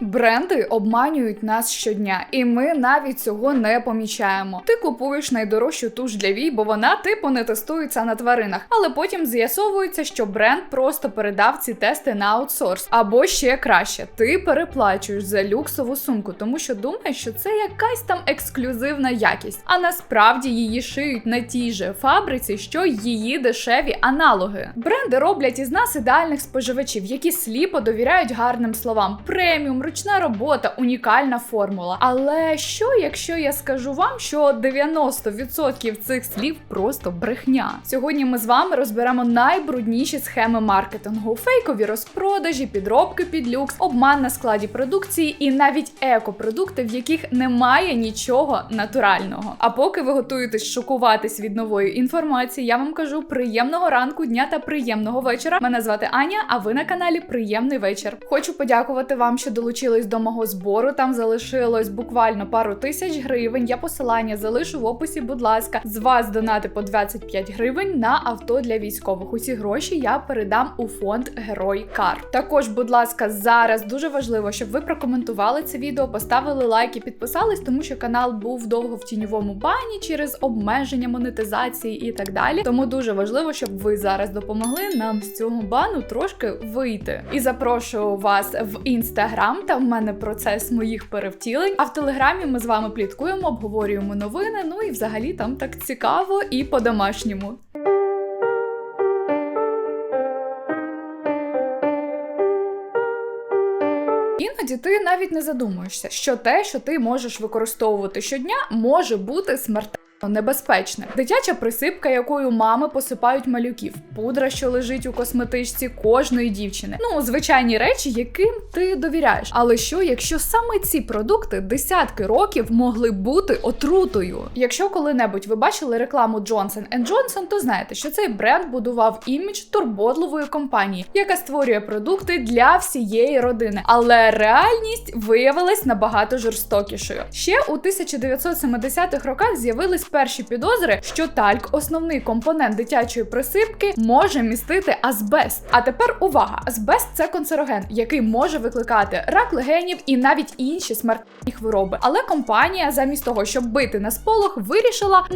Бренди обманюють нас щодня, і ми навіть цього не помічаємо. Ти купуєш найдорожчу туш для вій, бо вона типу не тестується на тваринах, але потім з'ясовується, що бренд просто передав ці тести на аутсорс. Або ще краще, ти переплачуєш за люксову сумку, тому що думаєш, що це якась там ексклюзивна якість, а насправді її шиють на тій же фабриці, що її дешеві аналоги. Бренди роблять із нас ідеальних споживачів, які сліпо довіряють гарним словам. Преміум, ручна робота, унікальна формула. Але що, якщо я скажу вам, що 90% цих слів просто брехня? Сьогодні ми з вами розберемо найбрудніші схеми маркетингу, фейкові розпродажі, підробки під люкс, обман на складі продукції і навіть екопродукти, в яких немає нічого натурального. А поки ви готуєтесь шокуватись від нової інформації, я вам кажу приємного ранку, дня та приємного вечора. Мене звати Аня, а ви на каналі Приємний вечір. Хочу подякувати вам, що долучились до мого збору. Там залишилось буквально пару тисяч гривень. Я посилання залишу в описі. Будь ласка, з вас донати по 25 гривень на авто для військових. Усі гроші я передам у фонд Герой Кар. Також, будь ласка, зараз дуже важливо, щоб ви прокоментували це відео, поставили лайк і підписались, тому що канал був довго в тіньовому бані через обмеження монетизації і так далі. Тому дуже важливо, щоб ви зараз допомогли нам з цього бану трошки вийти. І запрошую вас в інстаграм. Там в мене процес моїх перевтілень. А в телеграмі ми з вами пліткуємо, обговорюємо новини. Ну і взагалі там так цікаво і по-домашньому. Іноді ти навіть не задумуєшся, що те, що ти можеш використовувати щодня, може бути смертельним. Небезпечне дитяча присипка, якою мами посипають малюків, пудра, що лежить у косметичці кожної дівчини. Ну, звичайні речі, яким ти довіряєш. Але що, якщо саме ці продукти десятки років могли бути отрутою? Якщо коли-небудь ви бачили рекламу Johnson Johnson, то знаєте, що цей бренд будував імідж турботливої компанії, яка створює продукти для всієї родини. Але реальність виявилась набагато жорстокішою. Ще у 1970-х роках з'явились перші підозри, що тальк, основний компонент дитячої присипки, може містити азбест. А тепер увага: азбест це канцероген, який може викликати рак легенів і навіть інші смертні хвороби. Але компанія, замість того, щоб бити на сполох, вирішила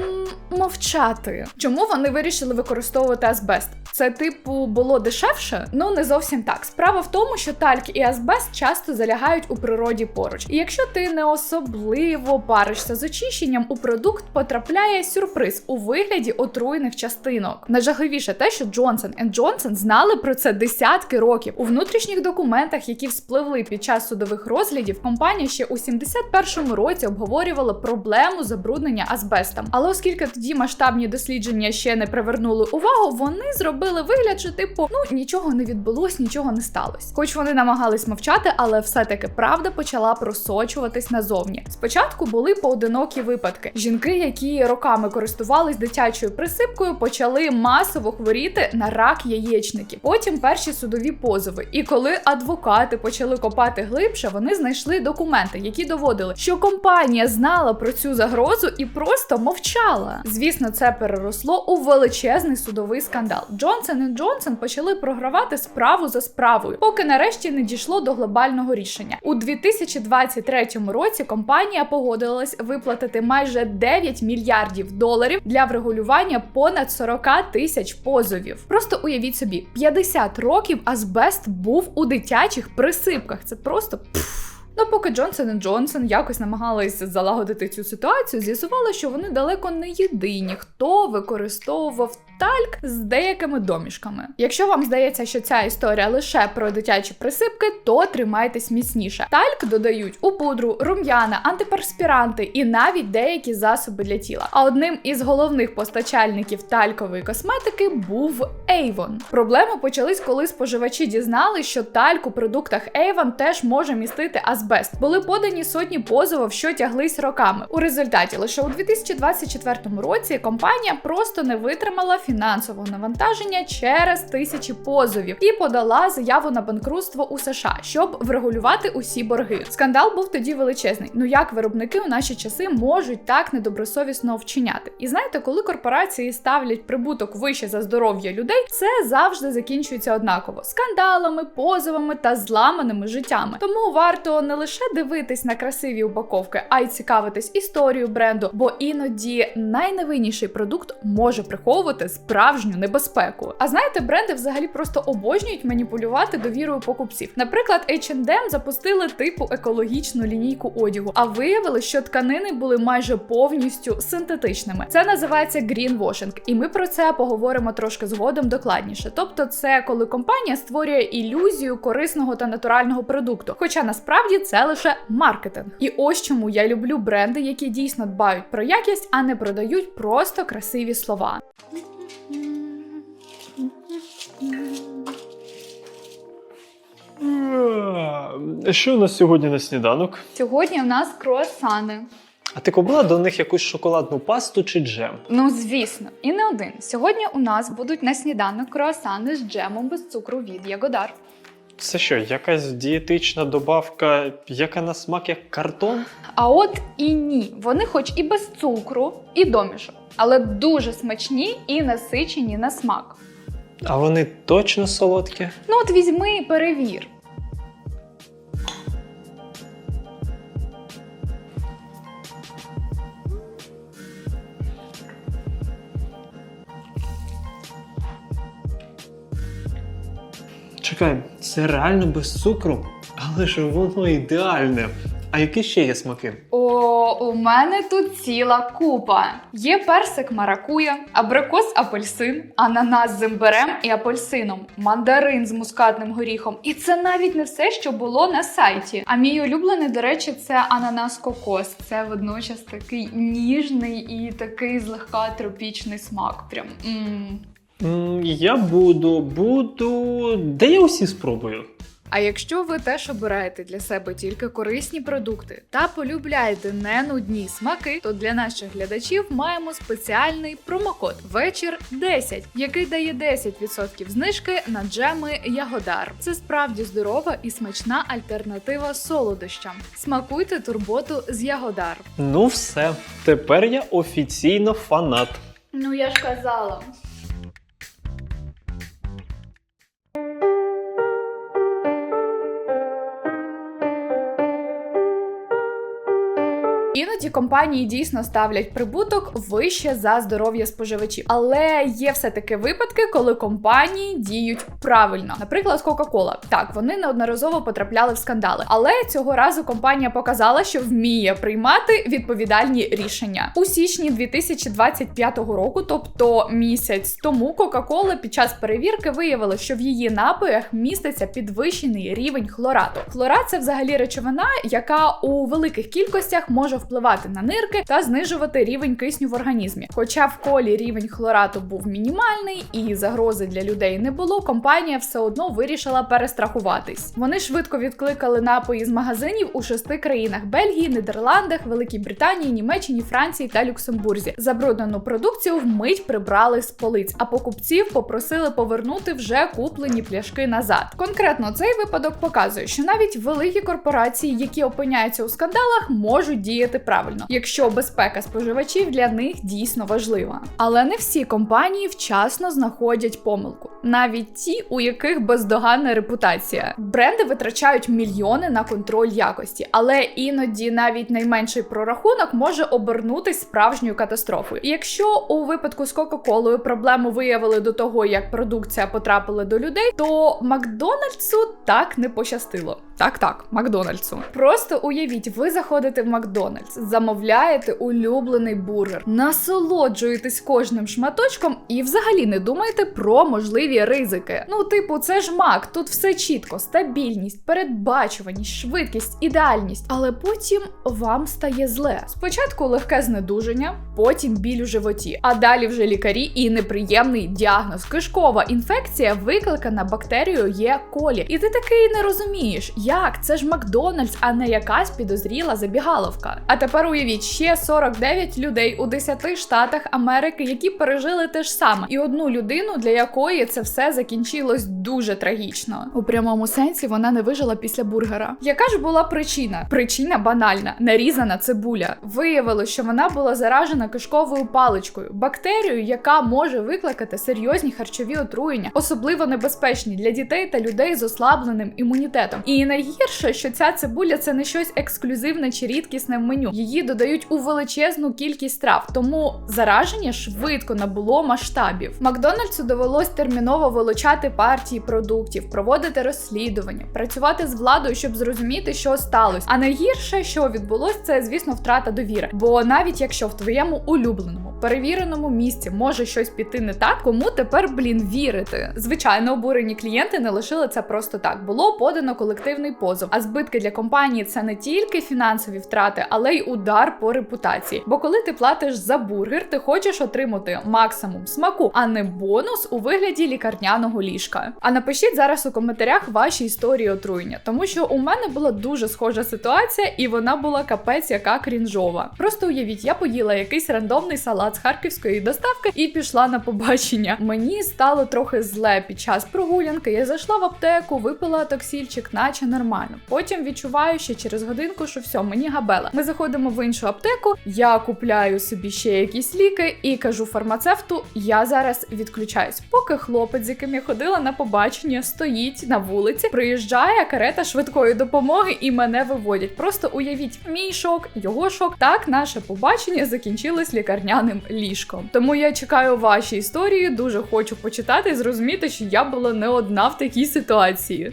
мовчати. Чому вони вирішили використовувати азбест? Це типу було дешевше? Ну не зовсім так. Справа в тому, що тальк і азбест часто залягають у природі поруч. І якщо ти не особливо паришся з очищенням, у продукт потрапляє сюрприз у вигляді отруєних частинок. Найжахливіше те, що Johnson Johnson знали про це десятки років. У внутрішніх документах, які вспливли під час судових розглядів, компанія ще у 71-му році обговорювала проблему забруднення азбестом. Але оскільки тоді масштабні дослідження ще не привернули увагу, вони зробили вигляд, що типу ну нічого не відбулось, нічого не сталося. Хоч вони намагались мовчати, але все-таки правда почала просочуватись назовні. Спочатку були поодинокі випадки. Жінки, які роками користувались дитячою присипкою, почали масово хворіти на рак яєчників. Потім перші судові позови. І коли адвокати почали копати глибше, вони знайшли документи, які доводили, що компанія знала про цю загрозу і просто мовчала. Звісно, це переросло у величезний судовий скандал. Джонсон Джонсон почали програвати справу за справою, поки нарешті не дійшло до глобального рішення. У 2023 році компанія погодилась виплатити майже 9 мільярдів доларів для врегулювання понад 40 тисяч позовів. Просто уявіть собі, 50 років азбест був у дитячих присипках. Це просто. пф. Ну, поки Джонсон Джонсон якось намагались залагодити цю ситуацію, з'ясувало, що вони далеко не єдині, хто використовував тальк з деякими домішками. Якщо вам здається, що ця історія лише про дитячі присипки, то тримайтесь міцніше. Тальк додають у пудру, рум'яна, антиперспіранти і навіть деякі засоби для тіла. А одним із головних постачальників талькової косметики був Avon. Проблеми почались, коли споживачі дізнали, що тальк у продуктах Avon теж може містити азбест. Були подані сотні позовів, що тяглись роками. У результаті лише у 2024 році компанія просто не витримала фінансового навантаження через тисячі позовів і подала заяву на банкрутство у США, щоб врегулювати усі борги. Скандал був тоді величезний. Ну як виробники у наші часи можуть так недобросовісно вчиняти? І знаєте, коли корпорації ставлять прибуток вище за здоров'я людей, це завжди закінчується однаково скандалами, позовами та зламаними життями. Тому варто не лише дивитись на красиві упаковки, а й цікавитись історією бренду, бо іноді найневинніший продукт може приховувати справжню небезпеку. А знаєте, бренди взагалі просто обожнюють маніпулювати довірою покупців. Наприклад, H&M запустили типу екологічну лінійку одягу, а виявили, що тканини були майже повністю синтетичними. Це називається greenwashing, і ми про це поговоримо трошки згодом докладніше. Тобто, це коли компанія створює ілюзію корисного та натурального продукту, хоча насправді це лише маркетинг. І ось чому я люблю бренди, які дійсно дбають про якість, а не продають просто красиві слова. Е, Що у нас сьогодні на сніданок? Сьогодні в нас круасани. А ти купила до них якусь шоколадну пасту чи джем? Ну, звісно, і не один. Сьогодні у нас будуть на сніданок круасани з джемом без цукру від Ягодар. Це що, якась дієтична добавка, яка на смак як картон? А от і ні, вони хоч і без цукру, і домішок, але дуже смачні і насичені на смак. А вони точно солодкі? Ну от візьми і перевір. Чекай, це реально без цукру, але ж воно ідеальне. А які ще є смаки? У мене тут ціла купа. Є персик маракуя, абрикос апельсин, ананас з імбирем і апельсином, мандарин з мускатним горіхом. І це навіть не все, що було на сайті. А мій улюблений, до речі, це ананас кокос. Це водночас такий ніжний і такий злегка тропічний смак. Прям м М, Я буду, буду. Де я усі спробую? А якщо ви теж обираєте для себе тільки корисні продукти та полюбляєте не нудні смаки, то для наших глядачів маємо спеціальний промокод вечір 10, який дає 10% знижки на джеми Ягодар. Це справді здорова і смачна альтернатива солодощам. Смакуйте турботу з Ягодар. Ну все, тепер я офіційно фанат. Ну я ж казала. Компанії дійсно ставлять прибуток вище за здоров'я споживачів, але є все-таки випадки, коли компанії діють правильно. Наприклад, Coca-Cola. Так, вони неодноразово потрапляли в скандали, але цього разу компанія показала, що вміє приймати відповідальні рішення у січні 2025 року, тобто місяць тому, Coca-Cola під час перевірки виявила, що в її напоях міститься підвищений рівень хлорату. Хлорат це взагалі речовина, яка у великих кількостях може впливати на нирки та знижувати рівень кисню в організмі. Хоча в колі рівень хлорату був мінімальний і загрози для людей не було, компанія все одно вирішила перестрахуватись. Вони швидко відкликали напої з магазинів у шести країнах: Бельгії, Нідерландах, Великій Британії, Німеччині, Франції та Люксембурзі. Забруднену продукцію вмить прибрали з полиць, а покупців попросили повернути вже куплені пляшки назад. Конкретно цей випадок показує, що навіть великі корпорації, які опиняються у скандалах, можуть діяти правильно, якщо безпека споживачів для них дійсно важлива. Але не всі компанії вчасно знаходять помилку, навіть ті, у яких бездоганна репутація. Бренди витрачають мільйони на контроль якості, але іноді навіть найменший прорахунок може обернутись справжньою катастрофою. Якщо у випадку з Кока-Колою проблему виявили до того, як продукція потрапила до людей, то Макдональдсу так не пощастило. Так, так, Макдональдсу. Просто уявіть, ви заходите в Макдональдс, замовляєте улюблений бургер, насолоджуєтесь кожним шматочком і взагалі не думаєте про можливі можливі ризики. Ну, типу, це ж мак, тут все чітко, стабільність, передбачуваність, швидкість, ідеальність. Але потім вам стає зле. Спочатку легке знедуження, потім біль у животі, а далі вже лікарі і неприємний діагноз. Кишкова інфекція викликана бактерією Є. колі. І ти такий не розумієш, як це ж Макдональдс, а не якась підозріла забігаловка. А тепер уявіть ще 49 людей у 10 штатах Америки, які пережили те ж саме, і одну людину, для якої це все закінчилось дуже трагічно. У прямому сенсі вона не вижила після бургера. Яка ж була причина? Причина банальна: нарізана цибуля. Виявилось, що вона була заражена кишковою паличкою, бактерією, яка може викликати серйозні харчові отруєння, особливо небезпечні для дітей та людей з ослабленим імунітетом. І найгірше, що ця цибуля це не щось ексклюзивне чи рідкісне в меню. Її додають у величезну кількість трав, тому зараження швидко набуло масштабів. Макдональдсу довелось терміново вилучати партії продуктів, проводити розслідування, працювати з владою, щоб зрозуміти, що сталося. А найгірше, що відбулось, це звісно втрата довіри. Бо навіть якщо в твоєму улюбленому перевіреному місці може щось піти не так, кому тепер блін вірити? Звичайно, обурені клієнти не лишили це просто так. Було подано колективний позов. А збитки для компанії це не тільки фінансові втрати, але й удар по репутації. Бо коли ти платиш за бургер, ти хочеш отримати максимум смаку, а не бонус у вигляді лікарняного ліжка. А напишіть зараз у коментарях ваші історії отруєння, тому що у мене була дуже схожа ситуація, і вона була капець яка крінжова. Просто уявіть, я поїла якийсь рандомний салат з харківської доставки і пішла на побачення. Мені стало трохи зле під час прогулянки. Я зайшла в аптеку, випила токсільчик, наче нормально. Потім відчуваю ще через годинку, що все, мені габела. Ми заходимо в іншу аптеку. Я купляю собі ще якісь ліки і кажу фармацевту: я зараз відключаюсь. Поки хлопець, з яким я ходила на побачення, стоїть на вулиці, приїжджає карета швидкої допомоги і мене виводять. Просто уявіть мій шок, його шок. Так наше побачення закінчилось лікарняним ліжком. Тому я чекаю ваші історії. Дуже хочу почитати і зрозуміти, що я була не одна в такій ситуації.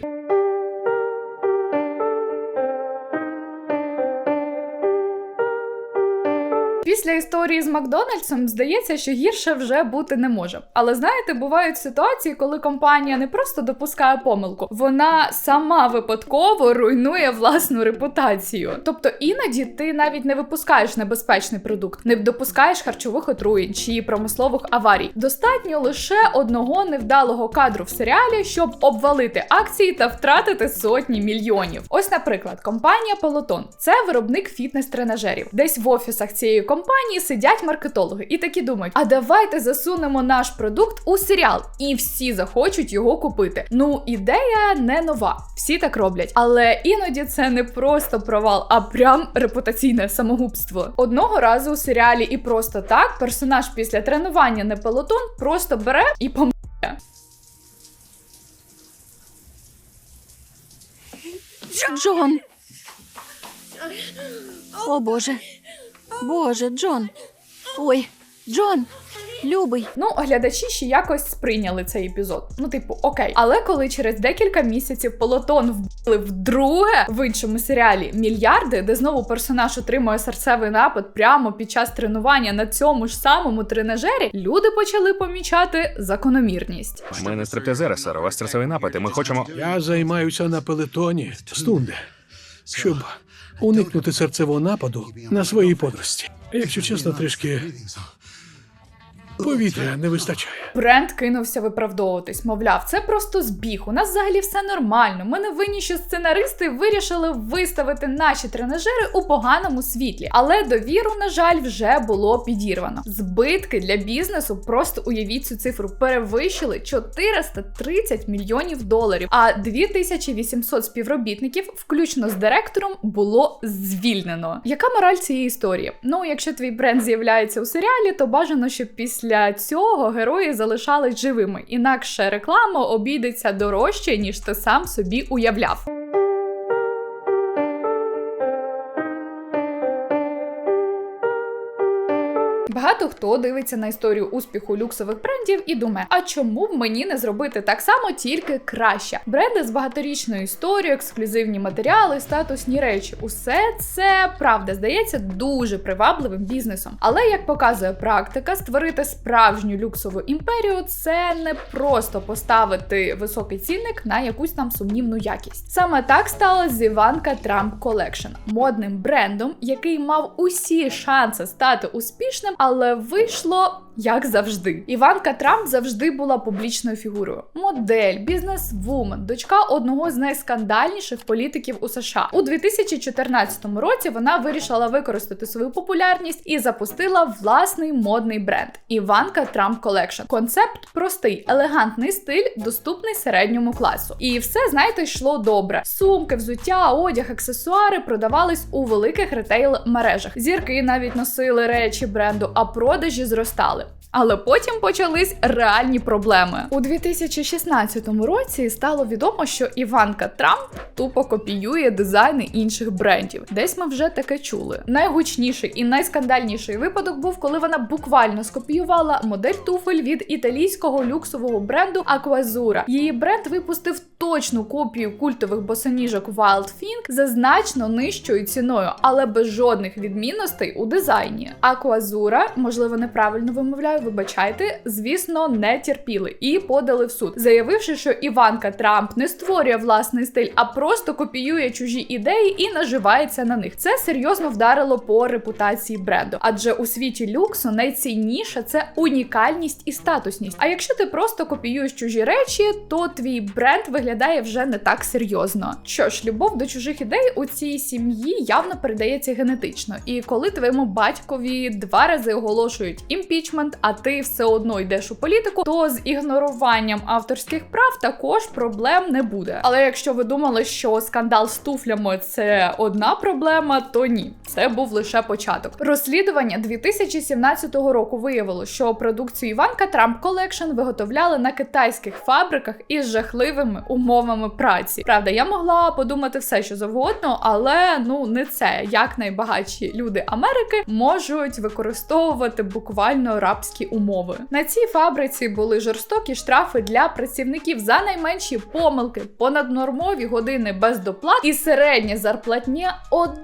Після історії з Макдональдсом здається, що гірше вже бути не може. Але знаєте, бувають ситуації, коли компанія не просто допускає помилку, вона сама випадково руйнує власну репутацію. Тобто іноді ти навіть не випускаєш небезпечний продукт, не допускаєш харчових отруєнь чи промислових аварій. Достатньо лише одного невдалого кадру в серіалі, щоб обвалити акції та втратити сотні мільйонів. Ось, наприклад, компанія Peloton – це виробник фітнес-тренажерів. Десь в офісах цієї компанії сидять маркетологи і такі думають: а давайте засунемо наш продукт у серіал, і всі захочуть його купити. Ну, ідея не нова, всі так роблять. Але іноді це не просто провал, а прям репутаційне самогубство. Одного разу у серіалі і просто так персонаж після тренування на пелотон просто бере і пом. Джон. О Боже. Боже, Джон. Ой, Джон, любий. Ну, глядачі ще якось сприйняли цей епізод. Ну, типу, окей. Але коли через декілька місяців полотон вбили вдруге в іншому серіалі мільярди, де знову персонаж отримує серцевий напад прямо під час тренування на цьому ж самому тренажері, люди почали помічати закономірність. Ми не стриптизери, сер, у вас серцевий напад, і ми хочемо. Я займаюся на пелетоні стунди, щоб уникнути серцевого нападу на своїй подрості. Якщо чесно, трішки повітря не вистачає. Бренд кинувся виправдовуватись. Мовляв, це просто збіг. У нас взагалі все нормально. Ми не винні, що сценаристи вирішили виставити наші тренажери у поганому світлі. Але довіру, на жаль, вже було підірвано. Збитки для бізнесу, просто уявіть цю цифру, перевищили 430 мільйонів доларів. А 2800 співробітників, включно з директором, було звільнено. Яка мораль цієї історії? Ну, якщо твій бренд з'являється у серіалі, то бажано, щоб після цього герої залишались живими. Інакше реклама обійдеться дорожче, ніж ти сам собі уявляв. Багато хто дивиться на історію успіху люксових брендів і думає, а чому б мені не зробити так само, тільки краще? Бренди з багаторічною історією, ексклюзивні матеріали, статусні речі усе це правда здається дуже привабливим бізнесом. Але як показує практика, створити справжню люксову імперію це не просто поставити високий цінник на якусь там сумнівну якість. Саме так сталося з Іванка Трамп Колекшн, модним брендом, який мав усі шанси стати успішним, але вийшло. Як завжди, Іванка Трамп завжди була публічною фігурою: модель, бізнес-вумен, дочка одного з найскандальніших політиків у США. У 2014 році вона вирішила використати свою популярність і запустила власний модний бренд Іванка Трамп Колекшн. Концепт простий, елегантний стиль, доступний середньому класу. І все, знаєте, йшло добре. Сумки, взуття, одяг, аксесуари продавались у великих ретейл мережах. Зірки навіть носили речі бренду, а продажі зростали. Але потім почались реальні проблеми. У 2016 році стало відомо, що Іванка Трамп тупо копіює дизайни інших брендів. Десь ми вже таке чули. Найгучніший і найскандальніший випадок був, коли вона буквально скопіювала модель туфель від італійського люксового бренду Aquazzura. Її бренд випустив точну копію культових босоніжок Wild Fink за значно нижчою ціною, але без жодних відмінностей у дизайні. Aquazzura, можливо, неправильно вимовляю, вибачайте, звісно, не терпіли і подали в суд, заявивши, що Іванка Трамп не створює власний стиль, а просто копіює чужі ідеї і наживається на них. Це серйозно вдарило по репутації бренду, адже у світі люксу найцінніше це унікальність і статусність. А якщо ти просто копіюєш чужі речі, то твій бренд виглядає вже не так серйозно. Що ж, любов до чужих ідей у цій сім'ї явно передається генетично. І коли твоєму батькові два рази оголошують імпічмент, а ти все одно йдеш у політику, то з ігноруванням авторських прав також проблем не буде. Але якщо ви думали, що скандал з туфлями це одна проблема, то ні, це був лише початок. Розслідування 2017 року виявило, що продукцію Іванка Трамп Колекшн виготовляли на китайських фабриках із жахливими умовами праці. Правда, я могла подумати все, що завгодно, але ну не це як найбагатші люди Америки можуть використовувати буквально рабські умови. На цій фабриці були жорстокі штрафи для працівників за найменші помилки, понаднормові години без доплат і середня зарплатня 1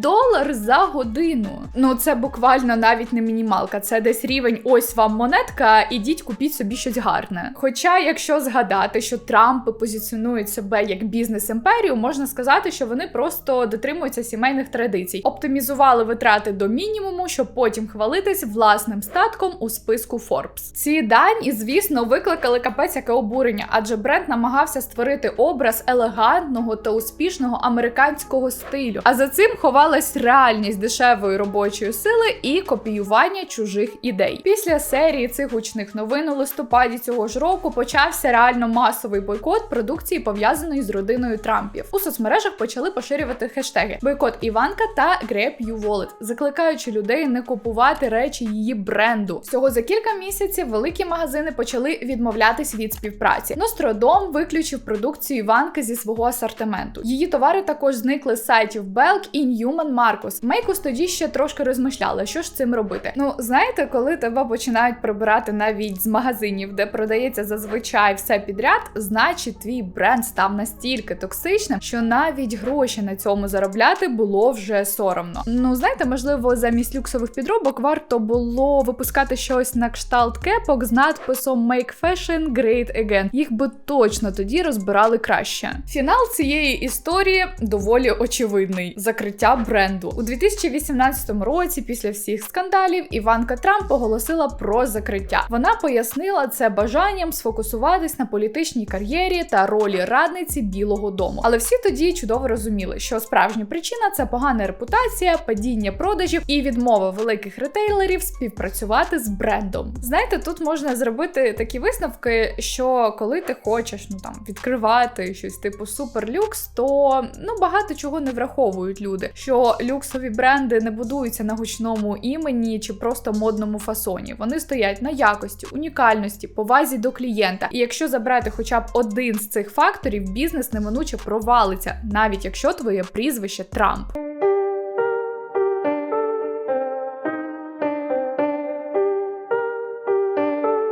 долар за годину. Ну це буквально навіть не мінімалка, це десь рівень ось вам монетка, ідіть купіть собі щось гарне. Хоча, якщо згадати, що Трампи позиціонують себе як бізнес-імперію, можна сказати, що вони просто дотримуються сімейних традицій, оптимізували витрати до мінімуму, щоб потім хвалитись власним статком у списку Forbes. Ці дані, звісно, викликали капець яке обурення, адже бренд намагався створити образ елегантного та успішного американського стилю. А за цим ховалась реальність дешевої робочої сили і копіювання чужих ідей. Після серії цих гучних новин у листопаді цього ж року почався реально масовий бойкот продукції, пов'язаної з родиною Трампів. У соцмережах почали поширювати хештеги бойкот Іванка та Grab You Wallet, закликаючи людей не купувати речі її бренду. Всього за кілька місяців великі магазини почали відмовлятись від співпраці. Ностродом виключив продукцію Іванки зі свого асортименту. Її товари також зникли з сайтів Belk і Newman Marcus. Мейкус тоді ще трошки розмишляли, що ж цим робити. Ну знаєте, коли тебе починають прибирати навіть з магазинів, де продається зазвичай все підряд, значить твій бренд став настільки токсичним, що навіть гроші на цьому заробляти було вже соромно. Ну знаєте, можливо, замість люксових підробок варто було випускати щось на кшталт кепок з надписом Make Fashion Great Again. Їх би точно тоді розбирали краще. Фінал цієї історії доволі очевидний: закриття бренду у 2018 році. Після всіх скандалів Іванка Трамп оголосила про закриття. Вона пояснила це бажанням сфокусуватись на політичній кар'єрі та ролі радниці Білого Дому. Але всі тоді чудово розуміли, що справжня причина це погана репутація, падіння продажів і відмова великих ретейлерів співпрацювати з брендом. Знаєте, тут можна зробити такі висновки, що коли ти хочеш ну там відкривати щось типу суперлюкс, то ну багато чого не враховують люди. Що люксові бренди не будуються на гучному імені чи просто модному фасоні. Вони стоять на якості, унікальності, повазі до клієнта. І якщо забрати хоча б один з цих факторів, бізнес неминуче провалиться, навіть якщо твоє прізвище Трамп.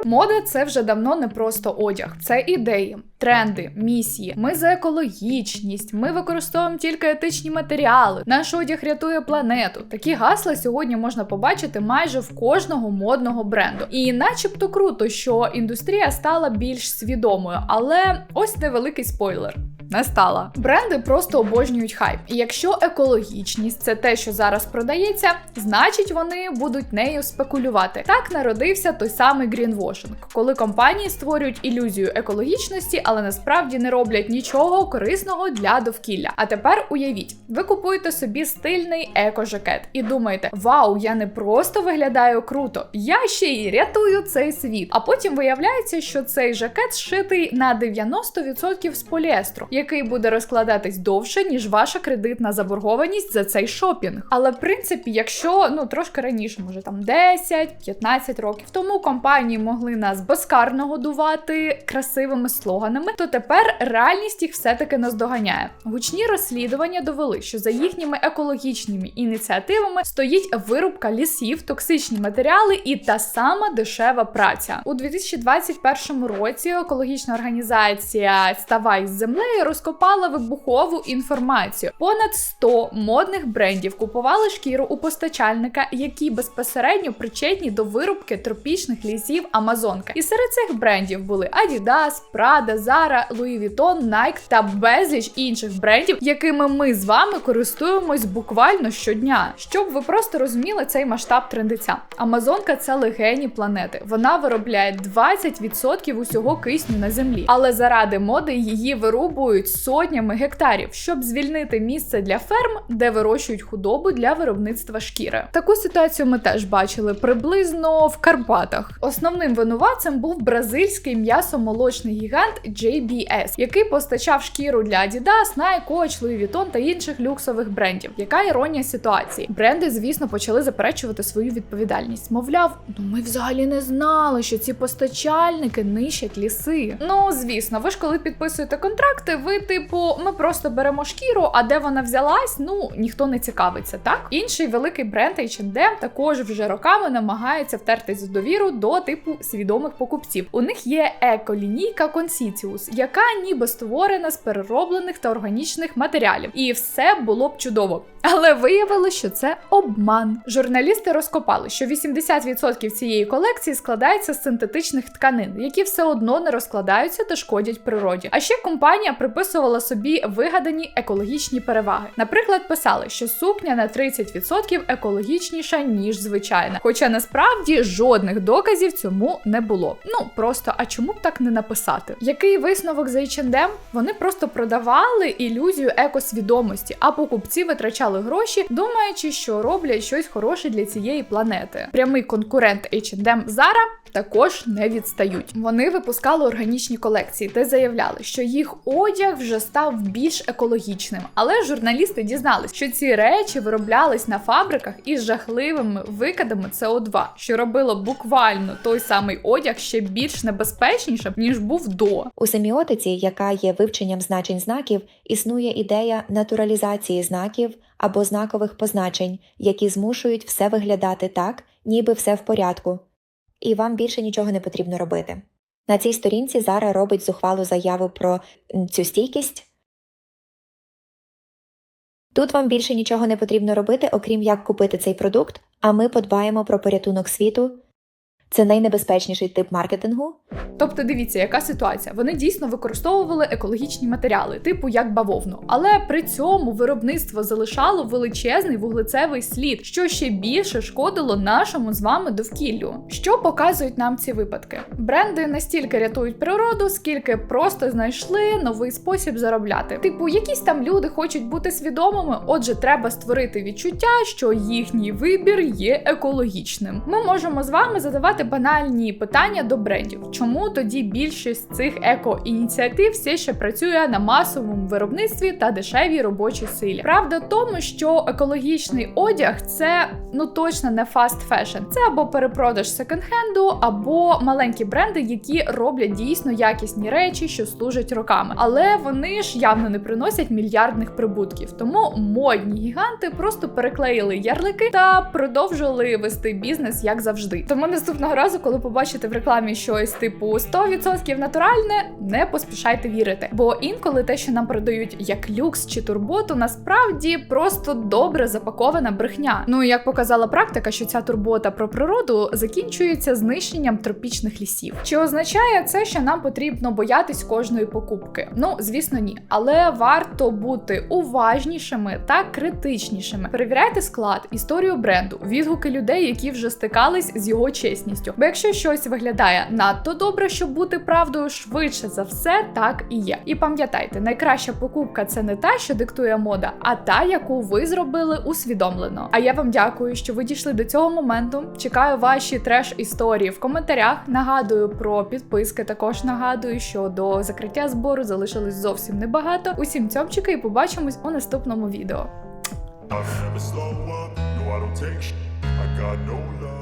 Мода це вже давно не просто одяг, це ідеї, тренди, місії. Ми за екологічність, ми використовуємо тільки етичні матеріали. Наш одяг рятує планету. Такі гасла сьогодні можна побачити майже в кожного модного бренду. І начебто круто, що індустрія стала більш свідомою, але ось невеликий спойлер. Не стала. Бренди просто обожнюють хайп. І якщо екологічність це те, що зараз продається, значить вони будуть нею спекулювати. Так народився той самий грінвошинг, коли компанії створюють ілюзію екологічності, але насправді не роблять нічого корисного для довкілля. А тепер уявіть, ви купуєте собі стильний еко-жакет і думаєте: Вау, я не просто виглядаю круто, я ще й рятую цей світ. А потім виявляється, що цей жакет зшитий на 90% з поліестру, який буде розкладатись довше, ніж ваша кредитна заборгованість за цей шопінг. Але в принципі, якщо ну трошки раніше, може там 10-15 років тому компанії могли нас безкарно годувати красивими слоганами, то тепер реальність їх все-таки наздоганяє. Гучні розслідування довели, що за їхніми екологічними ініціативами стоїть вирубка лісів, токсичні матеріали і та сама дешева праця. У 2021 році екологічна організація Ставай з землею розкопала вибухову інформацію. Понад 100 модних брендів купували шкіру у постачальника, які безпосередньо причетні до вирубки тропічних лісів Амазонка. І серед цих брендів були Adidas, Prada, Zara, Louis Vuitton, Nike та безліч інших брендів, якими ми з вами користуємось буквально щодня. Щоб ви просто розуміли цей масштаб трендиця. Амазонка це легені планети. Вона виробляє 20% усього кисню на землі, але заради моди її вирубують сотнями гектарів, щоб звільнити місце для ферм, де вирощують худобу для виробництва шкіри. Таку ситуацію ми теж бачили приблизно в Карпатах. Основним винуватцем був бразильський м'ясомолочний гігант JBS, який постачав шкіру для Adidas, Nike, Coach, Louis Vuitton та інших люксових брендів. Яка іронія ситуації? Бренди, звісно, почали заперечувати свою відповідальність. Мовляв, ну ми взагалі не знали, що ці постачальники нищать ліси. Ну звісно, ви ж коли підписуєте контракти, ви типу, ми просто беремо шкіру, а де вона взялась, ну ніхто не цікавиться, так? Інший великий бренд H&M також вже роками намагається втертись в довіру до типу свідомих покупців. У них є еколінійка Consitius, яка ніби створена з перероблених та органічних матеріалів. І все було б чудово. Але виявилося, що це обман. Журналісти розкопали, що 80% цієї колекції складається з синтетичних тканин, які все одно не розкладаються та шкодять природі. А ще компанія приписувала собі вигадані екологічні переваги. Наприклад, писали, що сукня на 30% екологічніша ніж звичайна. Хоча насправді жодних доказів цьому не було. Ну просто а чому б так не написати? Який висновок за H&M? Вони просто продавали ілюзію екосвідомості, а покупці витрачали гроші, думаючи, що роблять щось хороше для цієї планети. Прямий конкурент H&M Zara також не відстають. Вони випускали органічні колекції, де заявляли, що їх одяг вже став більш екологічним. Але журналісти дізнались, що ці речі вироблялись на фабриках із жахливими викидами СО2, що робило буквально той самий одяг ще більш небезпечнішим, ніж був до. У семіотиці, яка є вивченням значень знаків, існує ідея натуралізації знаків або знакових позначень, які змушують все виглядати так, ніби все в порядку, і вам більше нічого не потрібно робити. На цій сторінці Зара робить зухвалу заяву про цю стійкість. Тут вам більше нічого не потрібно робити, окрім як купити цей продукт, а ми подбаємо про порятунок світу. Це найнебезпечніший тип маркетингу, Тобто, дивіться, яка ситуація. Вони дійсно використовували екологічні матеріали, типу як бавовну, але при цьому виробництво залишало величезний вуглецевий слід, що ще більше шкодило нашому з вами довкіллю. Що показують нам ці випадки? Бренди не стільки рятують природу, скільки просто знайшли новий спосіб заробляти. Типу, якісь там люди хочуть бути свідомими, отже, треба створити відчуття, що їхній вибір є екологічним. Ми можемо з вами задавати банальні питання до брендів. Чому тоді більшість цих еко-ініціатив все ще працює на масовому виробництві та дешевій робочій силі? Правда в тому, що екологічний одяг це ну точно не фаст фешн. Це або перепродаж секонд-хенду, або маленькі бренди, які роблять дійсно якісні речі, що служать роками. Але вони ж явно не приносять мільярдних прибутків. Тому модні гіганти просто переклеїли ярлики та продовжували вести бізнес як завжди. Тому наступного Наступного разу, коли побачите в рекламі щось типу 100% натуральне, не поспішайте вірити. Бо інколи те, що нам продають як люкс чи турботу, насправді просто добре запакована брехня. Ну як показала практика, що ця турбота про природу закінчується знищенням тропічних лісів. Чи означає це, що нам потрібно боятись кожної покупки? Ну, звісно, ні. Але варто бути уважнішими та критичнішими. Перевіряйте склад, історію бренду, відгуки людей, які вже стикались з його чесністю. Бо якщо щось виглядає надто добре, щоб бути правдою, швидше за все так і є. І пам'ятайте, найкраща покупка це не та, що диктує мода, а та, яку ви зробили усвідомлено. А я вам дякую, що ви дійшли до цього моменту. Чекаю ваші треш історії в коментарях. Нагадую про підписки. Також нагадую, що до закриття збору залишилось зовсім небагато. Усім цьомчики і побачимось у наступному відео. I got no love